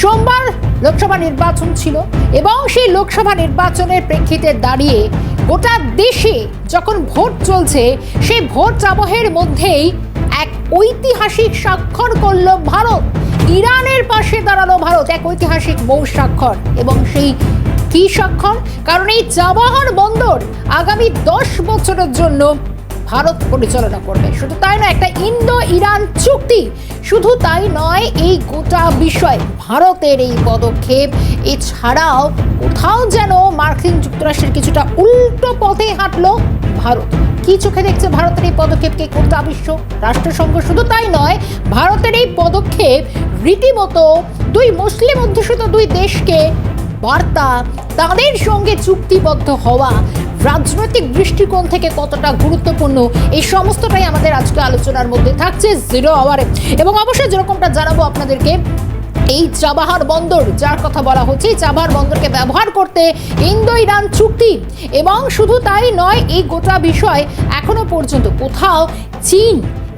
সোমবার লোকসভা নির্বাচন ছিল এবং সেই লোকসভা নির্বাচনের প্রেক্ষিতে দাঁড়িয়ে গোটা দেশে যখন ভোট চলছে, সেই ভোট আবহের মধ্যেই এক ঐতিহাসিক স্বাক্ষর করল ভারত। ইরানের পাশে দাঁড়াল ভারত, এক ঐতিহাসিক মৌ স্বাক্ষর। এবং সেই কি স্বাক্ষর? কারণ এই চাবাহার বন্দর আগামী দশ বছরের জন্য ভারত পরিচালনা করবে। শুধু তাই নয়, একটা ইন্দো ইরান চুক্তি। শুধু তাই নয়, এই গোটা বিষয় ভারতের এই পদক্ষেপ, এছাড়াও কোথাও যেন মার্কিন যুক্তরাষ্ট্রের কিছুটা উল্টো পথে হাঁটলো ভারত। কি চোখে দেখছে ভারতের এই পদক্ষেপকে গোটা বিশ্ব রাষ্ট্রসংঘ? শুধু তাই নয়, ভারতের এই পদক্ষেপ রীতিমতো দুই মুসলিম অধ্যুষিত দুই দেশকে বার্তা, তাদের সঙ্গে চুক্তিবদ্ধ হওয়া রাজনৈতিক দৃষ্টিকোণ থেকে কতটা গুরুত্বপূর্ণ, এই সমস্তটাই আমাদের আজকে আলোচনার মধ্যে থাকছে জিরো আওয়ারে এবং অবশ্যই যেরকমটা জানাব আপনাদেরকে, এই চাবাহার বন্দর, যার কথা বলা হচ্ছে চাবাহার বন্দরকে ব্যবহার করতে ইন্দো ইরান চুক্তি। এবং শুধু তাই নয়, এই গোটা বিষয় এখনও পর্যন্ত কোথাও চীন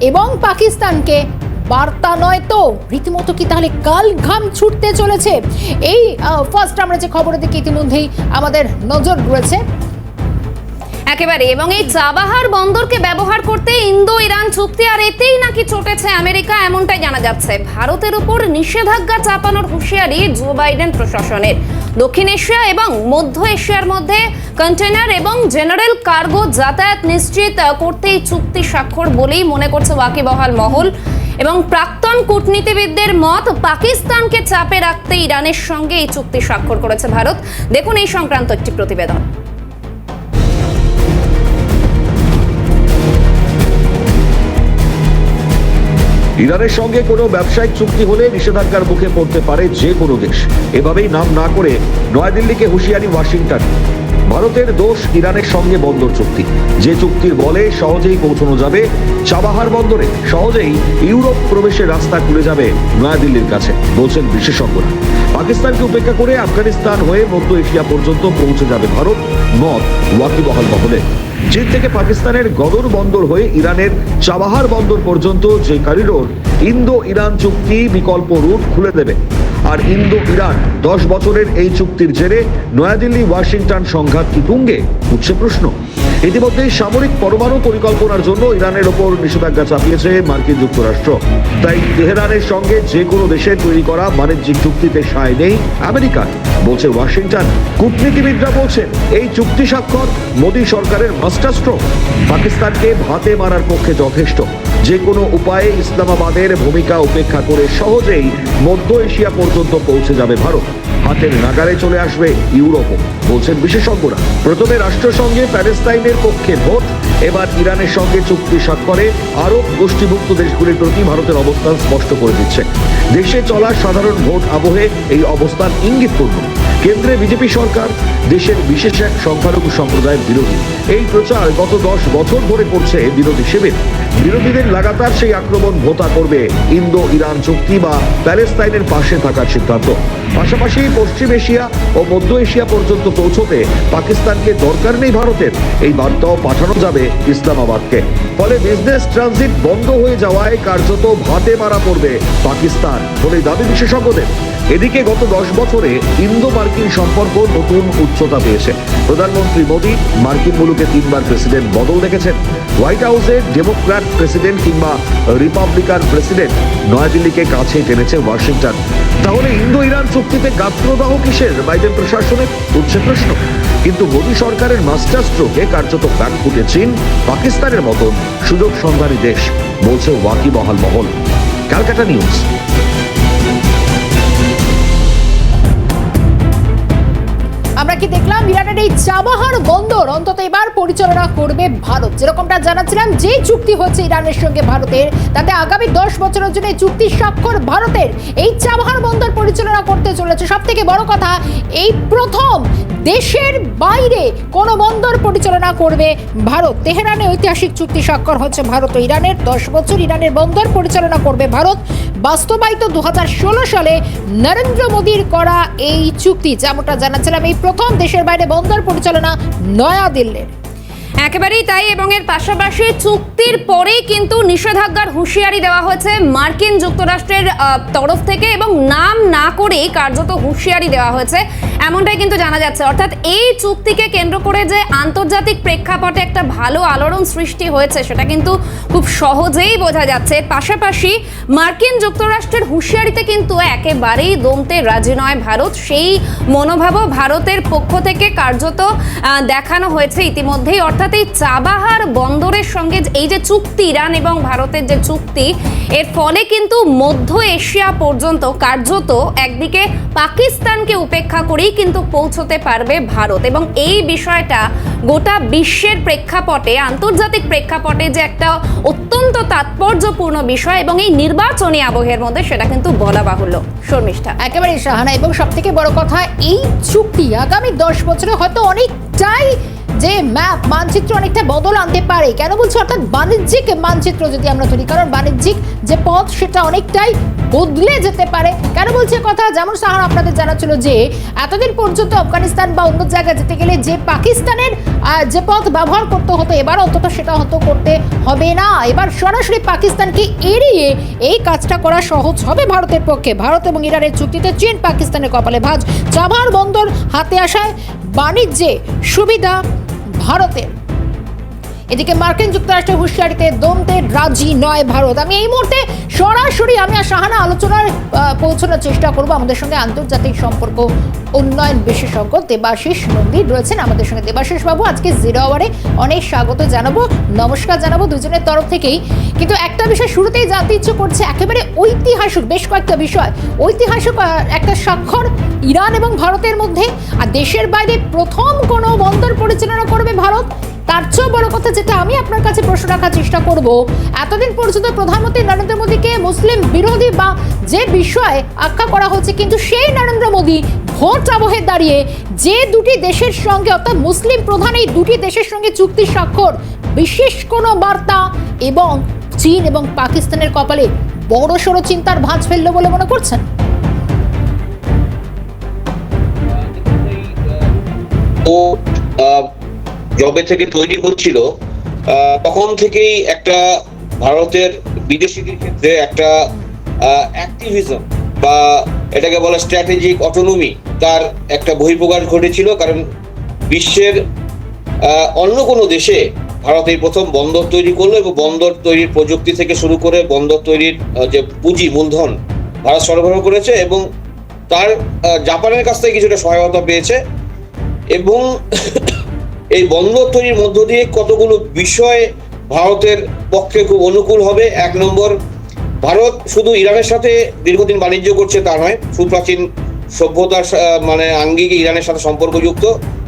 এবং পাকিস্তানকে বার্তা নয় তো। রীতিমতো কি তাহলে কাল ঘাম ছুটতে চলেছে? এই ফার্স্ট আমরা যে খবরের দিকে ইতিমধ্যেই আমাদের নজর রয়েছে একেবারে। এবং এই চাবাহার বন্দরকে ব্যবহার করতে ইন্দো, ইরান, চুক্তি আর এতেই নাকি চটেছে আমেরিকা, এমনটাই জানা যাচ্ছে। ভারতের উপর নিষেধাজ্ঞা চাপানোর হুঁশিয়ারি জো বাইডেন প্রশাসনের। দক্ষিণ এশিয়া এবং মধ্য এশিয়ার মধ্যে কন্টেনার এবং জেনারেল কার্গো যাতায়াত নিশ্চিত করতে এই চুক্তি স্বাক্ষর বলেই মনে করছে ওয়াকিবহাল মহল। এবং প্রাক্তন কূটনীতিবিদদের মত, পাকিস্তানকে চাপে রাখতে ইরানের সঙ্গে এই চুক্তি স্বাক্ষর করেছে ভারত। দেখুন এই সংক্রান্ত একটি প্রতিবেদন। ইরানের সঙ্গে কোনো ব্যবসায়িক চুক্তি হলে নিষেধাজ্ঞার মুখে পড়তে পারে যে কোনো দেশ। এভাবেই নাম না করে নয়াদিল্লিকে হুঁশিয়ারি ওয়াশিংটন। ভারতের দোষ ইরানের সঙ্গে বন্দর চুক্তি। যে চুক্তির বলে সহজেই পৌঁছানো যাবে, চাবাহার বন্দরে সহজেই ইউরোপ প্রবেশের রাস্তা খুলে যাবে নয়াদিল্লির কাছে, বলছেন বিশেষজ্ঞরা। পাকিস্তানকে উপেক্ষা করে আফগানিস্তান হয়ে মধ্য এশিয়া পর্যন্ত পৌঁছে যাবে ভারত মত ওয়াকিবহাল মহলে। চীন থেকে পাকিস্তানের গদর বন্দর হয়ে ইরানের চাবাহার বন্দর পর্যন্ত যে করিডোর ইন্দো ইরান চুক্তি বিকল্প রুট খুলে দেবে। আর ইন্দো ইরান দশ বছরের এই চুক্তির জেরে নয়াদিল্লি ওয়াশিংটন সংঘাত কি তুঙ্গে? উঠছে প্রশ্ন। ইতিমধ্যেই সামরিক পরমাণু পরিকল্পনার জন্য ইরানের ওপর নিষেধাজ্ঞা চাপিয়েছে মার্কিন যুক্তরাষ্ট্র। তাই তেহরানের সঙ্গে যে কোনো দেশের তৈরি করা বাণিজ্যিক চুক্তিতে সায় নেই আমেরিকার বলছে ওয়াশিংটন। কূটনীতিবিদরা বলছেন, এই চুক্তি স্বাক্ষর মোদী সরকারের মাস্টারস্ট্রোক পাকিস্তানকে ভাতে মারার পক্ষে যথেষ্ট। যে কোনো উপায়ে ইসলামাবাদের ভূমিকা উপেক্ষা করে সহজেই মধ্য এশিয়া পর্যন্ত পৌঁছে যাবে ভারত। হাতের নাগারে চলে আসবে ইউরোপও, বলছেন বিশেষজ্ঞরা। প্রথমে রাষ্ট্রসংঘে প্যালেস্তাইনের পক্ষে ভোট, এবার ইরানের সঙ্গে চুক্তি স্বাক্ষরে আরব গোষ্ঠীভুক্ত দেশগুলির প্রতি ভারতের অবস্থান স্পষ্ট করে দিচ্ছে। দেশে চলা সাধারণ ভোট আবহে এই অবস্থান ইঙ্গিত ইঙ্গিতপূর্ণ। কেন্দ্রে বিজেপি সরকার, দেশের বিশেষ এক সংখ্যালঘু সম্প্রদায়ের বিরোধী। এই প্রচার গত দশ বছর ধরে করছে বিরোধী শিবির। বিরোধীদের লাগাতার সেই আক্রমণ ভোতা করবে ইন্দো ইরান চুক্তি বা প্যালেস্তাইনের পাশে থাকার সিদ্ধান্ত। পাশাপাশি পশ্চিম এশিয়া ও মধ্য এশিয়া পর্যন্ত পৌঁছতে পাকিস্তানকে দরকার নেই ভারতের। এই বার্তাও পাঠানো যাবে ইসলামাবাদকে। ফলে বিজনেস ট্রানজিট বন্ধ হয়ে যাওয়ায় কার্যত ভাতে মারা পড়বে পাকিস্তান বলে দাবি বিশেষজ্ঞদের। এদিকে গত দশ বছরে ইন্দো মার্কিন সম্পর্ক নতুন উচ্চতা পেয়েছে। প্রধানমন্ত্রী মোদী মার্কিন মুলুকে তিনবার প্রেসিডেন্ট বদল দেখেছেন। হোয়াইট হাউসে ডেমোক্র্যাট প্রেসিডেন্ট কিংবা রিপাবলিকান প্রেসিডেন্ট নয়াদিল্লিকে কাছে টেনেছে ওয়াশিংটন। তাহলে ইন্দো ইরান চুক্তিতে গাত্রদাহ কিসের? বাইডেন প্রশাসনের উঠছে প্রশ্ন। কিন্তু মোদী সরকারের মাস্টার স্ট্রোকে কার্যত ব্যাক ফুটে চীন, পাকিস্তানের মতন সুযোগ সন্ধানী দেশ, বলছে ওয়াকিবহাল মহল। Calcutta news. দেখলাম এই চাবাহার বন্দর অন্তত এবার পরিচালনা করবে ভারত। যেরকমটা জানাচ্ছিলাম যে চুক্তি হচ্ছে ইরানের সঙ্গে ভারতের, তাতে আগামী দশ বছরের জন্য চুক্তি স্বাক্ষর ভারতের। এই চাবাহার বন্দর পরিচালনা করতে চলেছে। সব থেকে বড় কথা, এই প্রথম দেশের বাইরে কোন বন্দর পরিচালনা করবে ভারত। তেহরানে ঐতিহাসিক চুক্তি স্বাক্ষর হচ্ছে ভারত। ও ইরানের দশ বছর ইরানের বন্দর পরিচালনা করবে ভারত। বাস্তবায়িত দু হাজার ষোলো সালে নরেন্দ্র মোদীর করা এই চুক্তি, যেমনটা জানাচ্ছিলাম, এই প্রথম দেশের বাইরে বন্দর পরিচালনা নয়াদিল্লির একেবারেই তাই এবং এর পাশাপাশি চুক্তির পরেই কিন্তু নিষেধাজ্ঞার হুঁশিয়ারি দেওয়া হয়েছে মার্কিন যুক্তরাষ্ট্রের তরফ থেকে এবং নাম না করেই কার্যত হুঁশিয়ারি দেওয়া হয়েছে। এমনটাই কিন্তু জানা যাচ্ছে। অর্থাৎ এই চুক্তিকে কেন্দ্র করে যে আন্তর্জাতিক প্রেক্ষাপটে একটা ভালো আলোড়ন সৃষ্টি হয়েছে, সেটা কিন্তু খুব সহজেই বোঝা যাচ্ছে। পাশাপাশি মার্কিন যুক্তরাষ্ট্রের হুঁশিয়ারিতে কিন্তু একেবারেই দমতে রাজি নয় ভারত। সেই মনোভাবও ভারতের পক্ষ থেকে কার্যত দেখানো হয়েছে ইতিমধ্যেই। অর্থাৎ এই চাবাহার বন্দরের সঙ্গে এই যে চুক্তি, ইরান এবং ভারতের যে চুক্তি, এর ফলে কিন্তু মধ্য এশিয়া পর্যন্ত কার্যত একদিকে পাকিস্তানকে উপেক্ষা করেই কিন্তু পৌঁছতে পারবে ভারত। এবং এই বিষয়টা গোটা বিশ্বের প্রেক্ষাপটে, আন্তর্জাতিক প্রেক্ষাপটে যে একটা অত্যন্ত তাৎপর্যপূর্ণ বিষয় এবং এই নির্বাচনী আবহের মধ্যে সেটা কিন্তু বলা বাহুল্য। শর্মিষ্ঠা। একেবারে সাহানা এবং সব থেকে বড় কথা, এই চুক্তি আগামী দশ বছরে হয়তো অনেকটাই যে ম্যাপ মানচিত্র অনেকটা বদল আনতে পারে। কেন বলছি? অর্থাৎ বাণিজ্যিক মানচিত্র যদি আমরা ধরি কারণ বাণিজ্যিক যে পথ, সেটা অনেকটাই বদলে যেতে পারে। কেন বলছে কথা? যেমন সাহার আপনাদের জানা ছিল যে, এতদিন পর্যন্ত আফগানিস্তান বা অন্য জায়গায় যেতে গেলে যে পাকিস্তানের যে পথ ব্যবহার করতে হতো, এবার অন্তত সেটা হয়তো করতে হবে না। এবার সরাসরি পাকিস্তানকে এড়িয়ে এই কাজটা করা সহজ হবে ভারতের পক্ষে। ভারত এবং ইরানের চুক্তিতে চীন পাকিস্তানের কপালে ভাঁজ। চাবার বন্দর হাতে আসায় বাণিজ্যে সুবিধা ভারতের এদিকে মার্কিন যুক্তরাষ্ট্রের হুঁশিয়ারিতে দমতে রাজি নয় ভারত। আমি এই মুহূর্তে সরাসরি আমি আর সাহানা আলোচনার পৌঁছানোর চেষ্টা করব। আমাদের সঙ্গে আন্তর্জাতিক সম্পর্ক উন্নয়ন বিশেষজ্ঞ দেবাশিস মন্দির রয়েছেন আমাদের সঙ্গে। দেবাশিস বাবু, আজকে জিরো আওয়ারে অনেক স্বাগত জানাব, নমস্কার জানাব দুজনের তরফ থেকেই। কিন্তু একটা বিষয় শুরুতেই জানতে ইচ্ছে করছে, একেবারে ঐতিহাসিক বেশ কয়েকটা বিষয়। ঐতিহাসিক একটা স্বাক্ষর ইরান এবং ভারতের মধ্যে। আর দেশের বাইরে প্রথম কোনো বন্দর পরিচালনা করবে ভারত? তার চেয়েও বড় কথা যেটা, আমি আপনার কাছে প্রশ্ন রাখার চেষ্টা করব। এতদিন পর্যন্ত প্রধানমন্ত্রী নরেন্দ্র মোদীকে মুসলিম বিরোধী বা যে বিষয়ে আখ্যা করা হচ্ছে, কিন্তু সেই নরেন্দ্র মোদী ভোট আবহে দাঁড়িয়ে যে দুটি দেশের সঙ্গে, অর্থাৎ মুসলিম প্রধান এই দুটি দেশের সঙ্গে চুক্তি স্বাক্ষর, বিশেষ কোনো বার্তা এবং চীন এবং পাকিস্তানের কপালে বড় সড়ো চিন্তার ভাঁজ ফেলল বলে মনে করছেন? ও জবে থেকে তৈরি হচ্ছিল তখন থেকেই একটা ভারতের বিদেশিদের ক্ষেত্রে একটা অ্যাক্টিভিজম বা এটাকে বলা স্ট্র্যাটেজিক অটোনমি তার একটা বহিঃপ্রকাশ ঘটেছিল কারণ বিশ্বের অন্য কোনো দেশে ভারত এই প্রথম বন্দর তৈরি করল এবং বন্দর তৈরির প্রযুক্তি থেকে শুরু করে বন্দর তৈরির যে পুঁজি মূলধন ভারত সরবরাহ করেছে এবং তার জাপানের কাছ থেকে কিছুটা সহায়তা পেয়েছে এবং এই বন্দর তৈরির মধ্য দিয়ে কতগুলো বিষয় ভারতের পক্ষে খুব অনুকূল হবে? এক নম্বর, ভারত শুধু ইরানের সাথে দীর্ঘদিন বাণিজ্য করছে তা নয়, সুপ্রাচীন সভ্যতার মানে আঙ্গিকে ইরানের সাথে সম্পর্কযুক্ত।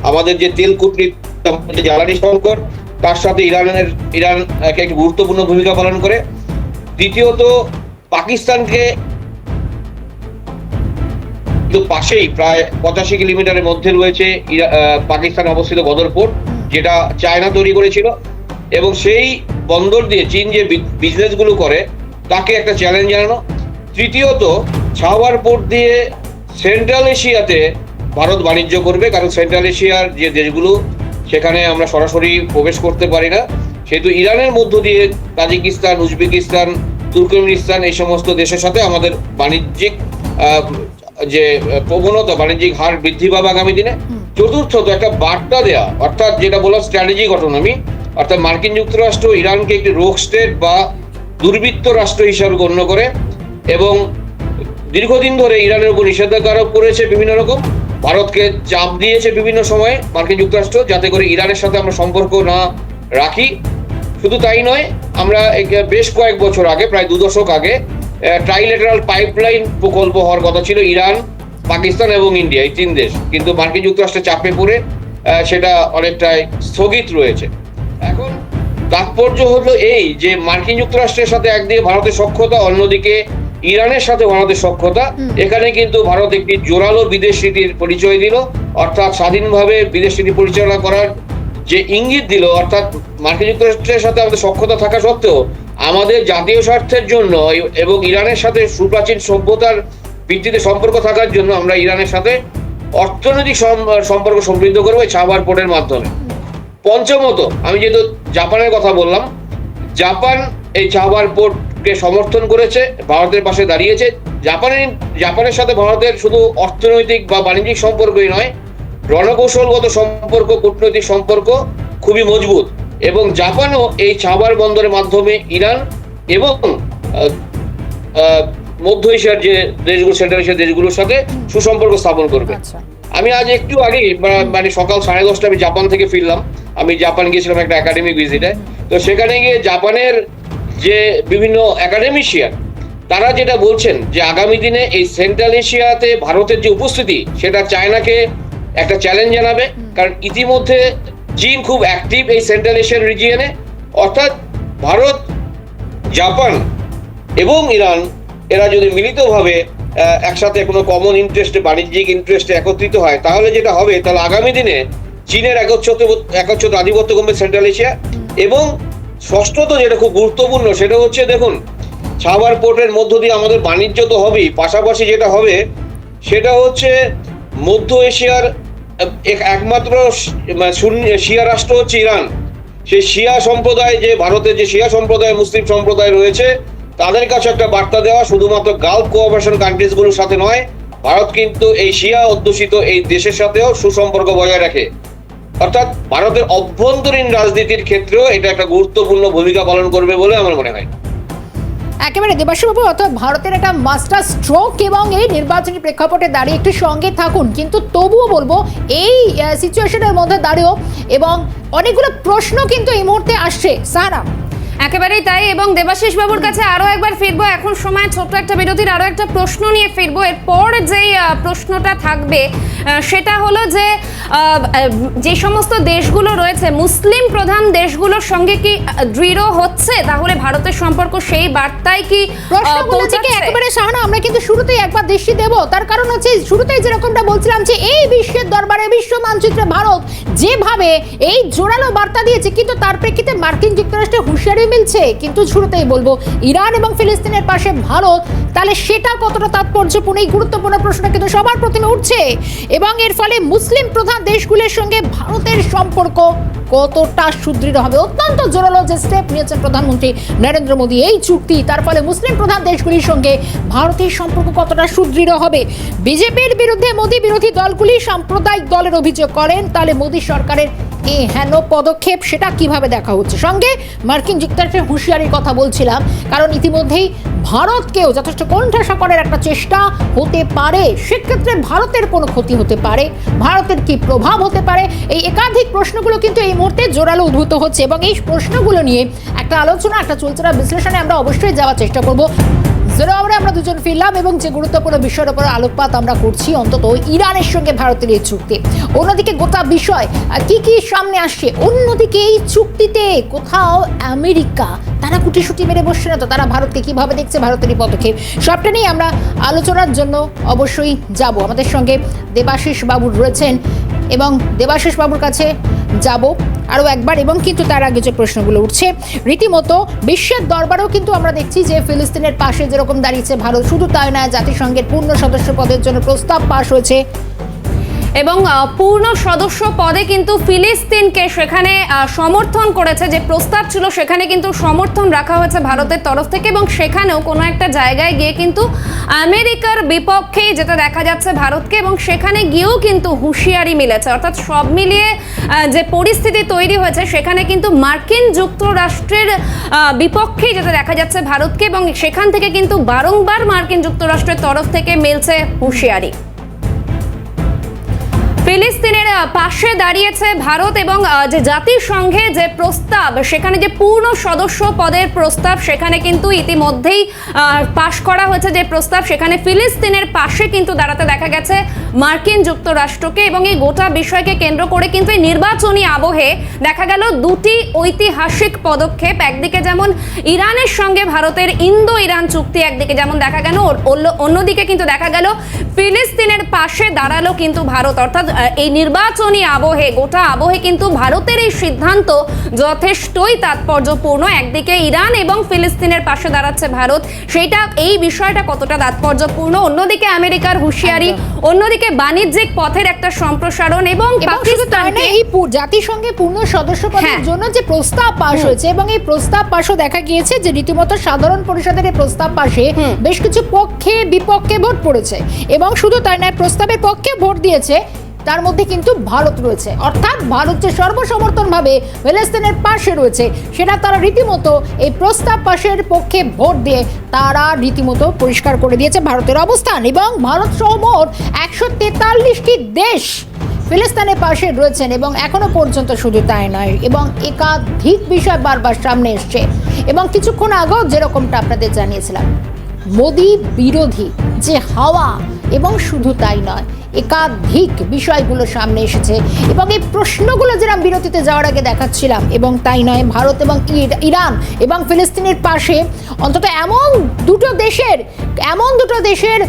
আমাদের যে তেল কূটনীতি জ্বালানি সংকট, তার সাথে ইরানের, ইরান একটি গুরুত্বপূর্ণ ভূমিকা পালন করে। দ্বিতীয়ত, পাকিস্তানকে কিন্তু পাশেই, প্রায় পঁচাশি কিলোমিটারের মধ্যে রয়েছে পাকিস্তান অবস্থিত বদর পোর্ট, যেটা চায়না তৈরি করেছিল। এবং সেই বন্দর দিয়ে চীন যে বিজনেসগুলো করে, তাকে একটা চ্যালেঞ্জ জানানো। তৃতীয়ত ছাওয়ার পোর্ট দিয়ে সেন্ট্রাল এশিয়াতে ভারত বাণিজ্য করবে, কারণ সেন্ট্রাল এশিয়ার যে দেশগুলো, সেখানে আমরা সরাসরি প্রবেশ করতে পারি না। সেহেতু ইরানের মধ্য দিয়ে তাজিকিস্তান, উজবেকিস্তান, তুর্কমেনিস্তান, এই সমস্ত দেশের সাথে আমাদের বাণিজ্যিক যে প্রবণতা বাণিজ্যিক হার বৃদ্ধি পাবে আগামী দিনে? চতুর্থত একটা বার্তা দেয়া অর্থাৎ যেটা বললাম স্ট্র্যাটেজিক অটোনমি অর্থাৎ মার্কিন যুক্তরাষ্ট্র ইরানকে একটি রোগ স্টেট বা দুর্বৃত্ত রাষ্ট্র হিসাবে গণ্য করে এবং দীর্ঘদিন ধরে ইরানের উপর নিষেধাজ্ঞা আরোপ করেছে বিভিন্ন রকম। ভারতকে চাপ দিয়েছে বিভিন্ন সময়ে মার্কিন যুক্তরাষ্ট্র যাতে করে ইরানের সাথে আমরা সম্পর্ক না রাখি। শুধু তাই নয় আমরা বেশ কয়েক বছর আগে প্রায় দু দশক আগে ট্রাইলেটারাল পাইপলাইন প্রকল্প হওয়ার কথা ছিল ইরান পাকিস্তান এবং ইন্ডিয়া এই তিন দেশ। কিন্তু মার্কিন যুক্তরাষ্ট্রের চাপে পড়ে সেটা অনেকটাই স্থগিত রয়েছে। এখন তাৎপর্য হলো এই যে মার্কিন যুক্তরাষ্ট্রের সাথে একদিকে ভারতের সক্ষতা অন্যদিকে ইরানের সাথে ভারতের সক্ষতা। এখানে কিন্তু ভারত একটি জোরালো বিদেশ নীতির পরিচয় দিল অর্থাৎ স্বাধীনভাবে বিদেশ নীতি পরিচালনা করার যে ইঙ্গিত দিল অর্থাৎ মার্কিন যুক্তরাষ্ট্রের সাথে আমাদের সক্ষতা থাকা সত্ত্বেও আমাদের জাতীয় স্বার্থের জন্য এবং ইরানের সাথে সুপ্রাচীন সভ্যতার ভিত্তিতে সম্পর্ক থাকার জন্য আমরা ইরানের সাথে অর্থনৈতিক সম্পর্ক সমৃদ্ধ করব ছাবার পোর্টের মাধ্যমে। পঞ্চমত, আমি যেহেতু জাপানের কথা বললাম, জাপান এই চাবার পোর্টকে সমর্থন করেছে, ভারতের পাশে দাঁড়িয়েছে। জাপানের জাপানের সাথে ভারতের শুধু অর্থনৈতিক বা বাণিজ্যিক সম্পর্কই নয়, রণকৌশলগত সম্পর্ক, কূটনৈতিক সম্পর্ক খুবই মজবুত। এবং জাপানও এই চাবার বন্দরের মাধ্যমে ইরান এবং মধ্য এশিয়ার যে দেশগুলো সেন্ট্রাল এশিয়ার দেশগুলোর সাথে সুসম্পর্ক স্থাপন করবে। আচ্ছা। আমি আজ একটু আগে মানে সকাল সাড়ে দশটা আমি জাপান থেকে ফিরলাম। আমি জাপান গিয়েছিলাম একটা একাডেমিক ভিজিটে। তো সেখানে গিয়ে জাপানের যে বিভিন্ন একাডেমিশিয়ান তারা যেটা বলছেন যে আগামী দিনে এই সেন্ট্রাল এশিয়াতে ভারতের যে উপস্থিতি সেটা চায়নাকে একটা চ্যালেঞ্জ জানাবে। কারণ ইতিমধ্যে চীন খুব অ্যাক্টিভ এই সেন্ট্রাল এশিয়ান রিজিয়নে অর্থাৎ ভারত, জাপান এবং ইরান, এরা যদি মিলিতভাবে একসাথে কোনো কমন ইন্টারেস্টে বাণিজ্যিক ইন্টারেস্টে একত্রিত হয়, তাহলে যেটা হবে, তাহলে আগামী দিনে চীনের একচ্ছত্র একচ্ছত্র আধিপত্য কমবে সেন্ট্রাল এশিয়া এবং ষষ্ঠত যেটা খুব গুরুত্বপূর্ণ, সেটা হচ্ছে দেখুন, সাভার পোর্টের মধ্য দিয়ে আমাদের বাণিজ্য তো হবেই, পাশাপাশি যেটা হবে, সেটা হচ্ছে মধ্য এশিয়ার একমাত্র মানে শিয়া রাষ্ট্র হচ্ছে ইরান। সেই শিয়া সম্প্রদায় যে ভারতের যে শিয়া সম্প্রদায়, মুসলিম সম্প্রদায় রয়েছে, তাদের কাছে একটা বার্তা দেওয়া শুধুমাত্র গালফ কোঅপারেশন কান্ট্রিজগুলোর সাথে নয়, ভারত কিন্তু এই শিয়া অধ্যুষিত এই দেশের সাথেও সুসম্পর্ক বজায় রাখে। অর্থাৎ ভারতের অভ্যন্তরীণ রাজনীতির ক্ষেত্রেও এটা একটা গুরুত্বপূর্ণ ভূমিকা পালন করবে বলে আমার মনে হয়। একেবারে দেবাশবাবু অর্থাৎ ভারতের একটা মাস্টার স্ট্রোক এবং এই নির্বাচনী প্রেক্ষাপটে দাঁড়িয়ে একটু সঙ্গে থাকুন। কিন্তু তবুও বলব, এই সিচুয়েশনের মধ্যে দাঁড়িয়েও এবং অনেকগুলো প্রশ্ন কিন্তু এই মুহূর্তে আসছে। সারা একেবারেই তাই এবং দেবাশিস বাবুর কাছে আরও একবার ফিরবো। এখন সময় ছোট্ট একটা বিরতির আরও একটা প্রশ্ন নিয়ে ফিরবো। এরপর যেই প্রশ্নটা থাকবে সেটা হলো যে যে সমস্ত দেশগুলো রয়েছে মুসলিম প্রধান দেশগুলোর সঙ্গে কি দৃঢ় হচ্ছে? তাহলে ভারতের সম্পর্ক সেই বার্তায় কি একেবারে সাহানা আমরা কিন্তু শুরুতেই একবার দৃষ্টি দেব। তার কারণ হচ্ছে শুরুতেই যেরকমটা বলছিলাম যে এই বিশ্বের দরবারে বিশ্ব মানচিত্রে ভারত যেভাবে এই জোরালো বার্তা দিয়েছে কিন্তু তার প্রেক্ষিতে মার্কিন যুক্তরাষ্ট্রে হুঁশিয়ারি মিলছে, কিন্তু শুরুতেই বলব, ইরান এবং ফিলিস্তিনের পাশে ভারত, তাহলে সেটা কতটা তাৎপর্যপূর্ণ? এই গুরুত্বপূর্ণ প্রশ্ন কিন্তু সবার প্রথমে উঠছে। এবং এর ফলে মুসলিম প্রধান দেশগুলোর সঙ্গে ভারতের সম্পর্ক কতটা সুদৃঢ় হবে? অত্যন্ত জোরালো যে স্টেপ নিয়েছেন প্রধানমন্ত্রী নরেন্দ্র মোদী, এই চুক্তি, তার ফলে মুসলিম প্রধান দেশগুলির সঙ্গে ভারতের সম্পর্ক কতটা সুদৃঢ় হবে? বিজেপির বিরুদ্ধে মোদী বিরোধী দলগুলি সাম্প্রদায়িক দলের অভিযোগ করেন, তাহলে মোদী সরকারের এই হেন পদক্ষেপ সেটা কীভাবে দেখা হচ্ছে? সঙ্গে মার্কিন যুক্তরাষ্ট্রের হুঁশিয়ারির কথা বলছিলাম, কারণ ইতিমধ্যেই ভারতকেও যথেষ্ট কোণঠাসা করার একটা চেষ্টা হতে পারে। সেক্ষেত্রে ভারতের কোনো ক্ষতি হতে পারে? ভারতের কি প্রভাব হতে পারে? এই একাধিক প্রশ্নগুলো কিন্তু এই মুহূর্তে জোরালো উদ্ভূত হচ্ছে এবং এই প্রশ্নগুলো নিয়ে একটা আলোচনা, একটা চলচরা বিশ্লেষণে আমরা অবশ্যই যাওয়ার চেষ্টা করব। জিরো আমরা দুজন ফিরলাম এবং যে গুরুত্বপূর্ণ বিষয়ের উপর আলোকপাত আমরা করছি, অন্তত ইরানের সঙ্গে ভারতের এই চুক্তি। অন্যদিকে গোটা বিষয় কি কি সামনে আসছে? অন্যদিকে এই চুক্তিতে কোথাও আমেরিকা, তারা কুটিসুটি মেরে বসছে না তো? তারা ভারতকে কীভাবে দেখছে? ভারতের এই পদক্ষেপ। সবটা নিয়ে আমরা আলোচনার জন্য অবশ্যই যাব। আমাদের সঙ্গে দেবাশিস বাবু রয়েছেন এবং দেবাশিস বাবুর কাছে যাব আরও একবার এবং কিন্তু তার আগে যে প্রশ্নগুলো উঠছে, রীতিমতো বিশ্বের দরবারেও কিন্তু আমরা দেখছি যে ফিলিস্তিনের পাশে যেরকম দাঁড়িয়েছে ভারত, শুধু তাই নয়, জাতিসংঘের পূর্ণ সদস্য পদের জন্য প্রস্তাব পাশ হয়েছে এবং পূর্ণ সদস্য পদে কিন্তু ফিলিস্তিনকে সেখানে সমর্থন করেছে, যে প্রস্তাব ছিল সেখানে কিন্তু সমর্থন রাখা হয়েছে ভারতের তরফ থেকে এবং সেখানেও কোনো একটা জায়গায় গিয়ে কিন্তু আমেরিকার বিপক্ষেই যেটা দেখা যাচ্ছে ভারতকে এবং সেখানে গিয়েও কিন্তু হুঁশিয়ারি মিলেছে। অর্থাৎ সব মিলিয়ে যে পরিস্থিতি তৈরি হয়েছে সেখানে কিন্তু মার্কিন যুক্তরাষ্ট্রের বিপক্ষেই যেটা দেখা যাচ্ছে ভারতকে এবং সেখান থেকে কিন্তু বারংবার মার্কিন যুক্তরাষ্ট্রের তরফ থেকে মিলছে হুঁশিয়ারি। ফিলিস্তিনের পাশে দাঁড়িয়েছে ভারত এবং যে জাতিসংঘে যে প্রস্তাব, সেখানে যে পূর্ণ সদস্য পদের প্রস্তাব, সেখানে কিন্তু ইতিমধ্যেই পাশ করা হয়েছে যে প্রস্তাব। সেখানে ফিলিস্তিনের পাশে কিন্তু দাঁড়াতে দেখা গেছে মার্কিন যুক্তরাষ্ট্রকে এবং এই গোটা বিষয়কে কেন্দ্র করে কিন্তু এই নির্বাচনী আবহে দেখা গেল দুটি ঐতিহাসিক পদক্ষেপ। একদিকে যেমন ইরানের সঙ্গে ভারতের ইন্দো ইরান চুক্তি, একদিকে যেমন দেখা গেল অন্যদিকে কিন্তু দেখা গেল ফিলিস্তিনের পাশে দাঁড়াল কিন্তু ভারত। অর্থাৎ এই নির্বাচনী আবহে গোটা আবহে কিন্তু ভারতের এই সিদ্ধান্ত যথেষ্টই তাৎপর্যপূর্ণ। একদিকে ইরান এবং ফিলিস্তিনের পাশে দাঁড়াচ্ছে ভারত সেইটা এই বিষয়টা কতটা তাৎপর্যপূর্ণ? অন্যদিকে আমেরিকার হুঁশিয়ারি অন্যদিকে বাণিজ্যিক পথের একটা সম্প্রসারণ এবং নয়, এই জাতিসংঘে পূর্ণ সদস্য পদের হ্যাঁ। জন্য যে প্রস্তাব পাশ হয়েছে এবং এই প্রস্তাব পাশও দেখা গিয়েছে যে রীতিমতো সাধারণ পরিষদের এই প্রস্তাব পাশে বেশ কিছু পক্ষে বিপক্ষে ভোট পড়েছে। এবং শুধু তাই নয় প্রস্তাবের পক্ষে ভোট দিয়েছে তার মধ্যে কিন্তু ভারত রয়েছে। অর্থাৎ ভারত যে সর্বসমর্থনভাবে ফিলিস্তিনের পাশে রয়েছে, সেটা তারা রীতিমতো এই প্রস্তাব পাশের পক্ষে ভোট দিয়ে তারা রীতিমতো পরিষ্কার করে দিয়েছে ভারতের অবস্থান। এবং ভারত সহ মোট একশো তেতাল্লিশটি দেশ ফিলিস্তিনের পাশে রয়েছেন এবং এখনও পর্যন্ত শুধু তাই নয়, এবং একাধিক বিষয় বারবার সামনে এসছে। এবং কিছুক্ষণ আগেও যেরকমটা আপনাদের জানিয়েছিলাম, মোদি বিরোধী যে হাওয়া, এবং শুধু তাই নয় একাধিক বিষয়গুলো সামনে এসেছে এবং এই প্রশ্নগুলো যেরকম বিরতিতে যাওয়ার আগে দেখাচ্ছিলাম এবং তাই নয়, ভারত এবং ইর- ইরান এবং ফিলিস্তিনের পাশে অন্তত এমন দুটো দেশের, এমন দুটো দেশের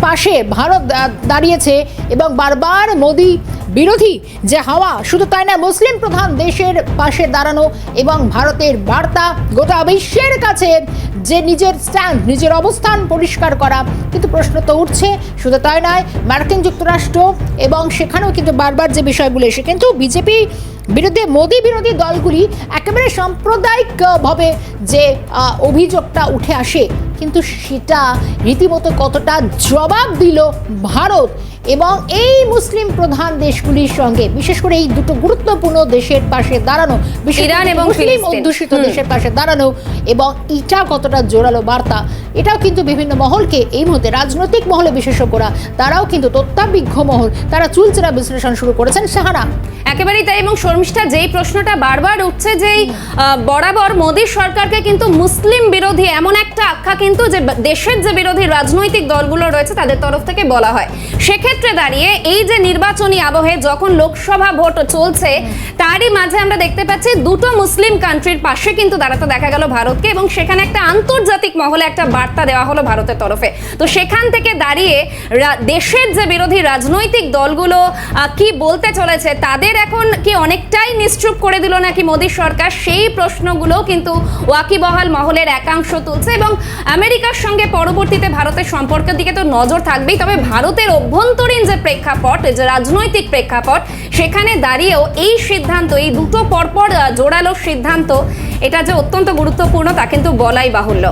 পাশে ভারত দাঁড়িয়েছে এবং বারবার মোদি বিরোধী যে হাওয়া, শুধু তাই না মুসলিম প্রধান দেশের পাশে দাঁড়ানো এবং ভারতের বার্তা গোটা বিশ্বের কাছে যে নিজের স্ট্যান্ড নিজের অবস্থান পরিষ্কার করা কিন্তু প্রশ্ন তো উঠছে। শুধু তাই নয়, মার্কিন যুক্তরাষ্ট্র এবং সেখানেও কিন্তু বারবার যে বিষয়গুলো এসে, কিন্তু বিজেপি বিরুদ্ধে, মোদী বিরোধী দলগুলি একেবারে সাম্প্রদায়িকভাবে যে অভিযোগটা উঠে আসে কিন্তু সেটা রীতিমতো কতটা জবাব দিল ভারত এবং এই মুসলিম প্রধান দেশগুলির সঙ্গে বিশেষ করে এই দুটো গুরুত্বপূর্ণ দেশের পাশে দাঁড়ানো ইরান এবং মুসলিম অধ্যুষিত দেশের পাশে দাঁড়ানো এবং এটা কতটা জোরালো বার্তা এটাও কিন্তু বিভিন্ন মহলকে এই মুহূর্তে রাজনৈতিক মহলে বিশেষজ্ঞরা তারাও কিন্তু তত্ত্বাবিজ্ঞ মহল তারা চুলচেরা বিশ্লেষণ শুরু করেছেন সাহারা। একেবারেই তাই এবং শর্মিষ্ঠা যেই প্রশ্নটা বারবার উঠছে যে বরাবর মোদী সরকারকে কিন্তু মুসলিম বিরোধী এমন একটা আখ্যা কিন্তু যে দেশের যে বিরোধী রাজনৈতিক দলগুলো রয়েছে তাদের তরফ থেকে বলা হয়। সেক্ষেত্রে দাঁড়িয়ে এই যে নির্বাচনী আবহে যখন লোকসভা ভোট চলছে, তারই মাঝে আমরা দেখতে পাচ্ছি দুটো মুসলিম কান্ট্রির পাশে কিন্তু দাঁড়াতে দেখা গেল ভারতকে এবং সেখানে একটা আন্তর্জাতিক মহলে একটা বার্তা দেওয়া হলো ভারতের তরফে। তো সেখান থেকে দাঁড়িয়ে দেশের যে বিরোধী রাজনৈতিক দলগুলো কি বলতে চলেছে, তাদের এখন কি অনেকটাই নিশ্চুপ করে দিল নাকি মোদী সরকার? সেই প্রশ্নগুলো কিন্তু ওয়াকিবহাল মহলের একাংশ তুলছে এবং আমেরিকার সঙ্গে পরবর্তীতে ভারতের সম্পর্কের দিকে তো নজর থাকবেই, তবে ভারতের অভ্যন্তরীণ যে প্রেক্ষাপট, যে রাজনৈতিক প্রেক্ষাপট, সেখানে দাঁড়িয়েও এই সিদ্ধান্ত, এই দুটো পরপর জোরালো সিদ্ধান্ত, এটা যে অত্যন্ত গুরুত্বপূর্ণ তা কিন্তু বলাই বাহুল্য।